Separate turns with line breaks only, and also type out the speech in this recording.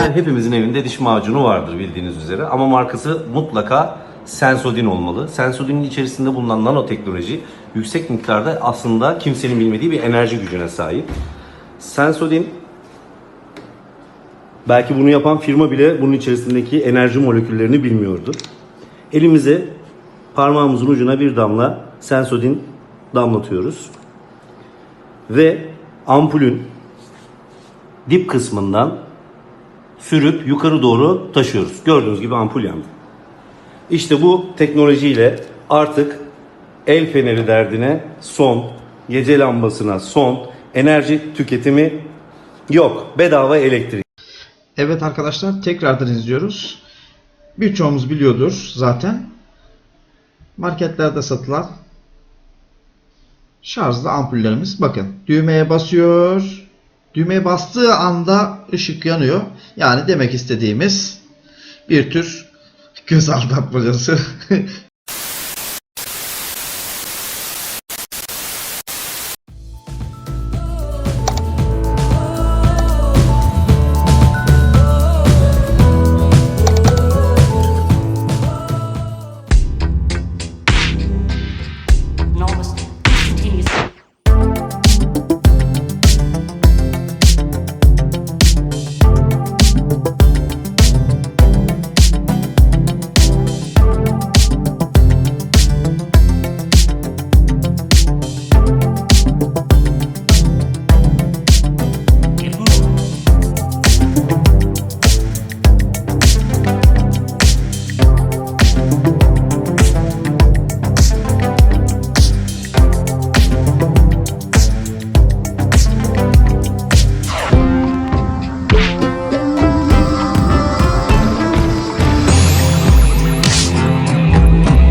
Yani hepimizin evinde diş macunu vardır bildiğiniz üzere ama markası mutlaka Sensodyne olmalı. Sensodyne'in içerisinde bulunan nanoteknoloji yüksek miktarda aslında kimsenin bilmediği bir enerji gücüne sahip. Sensodyne belki bunu yapan firma bile bunun içerisindeki enerji moleküllerini bilmiyordu. Elimize parmağımızın ucuna bir damla Sensodyne damlatıyoruz. Ve ampulün dip kısmından sürüp yukarı doğru taşıyoruz. Gördüğünüz gibi ampul yandı. İşte bu teknolojiyle artık el feneri derdine son, gece lambasına son, enerji tüketimi yok. Bedava elektrik.
Evet arkadaşlar tekrardan izliyoruz. Birçoğumuz biliyordur zaten. Marketlerde satılan şarjlı ampullerimiz. Bakın düğmeye basıyor. Düğmeye bastığı anda ışık yanıyor. Yani demek istediğimiz bir tür göz aldatmacası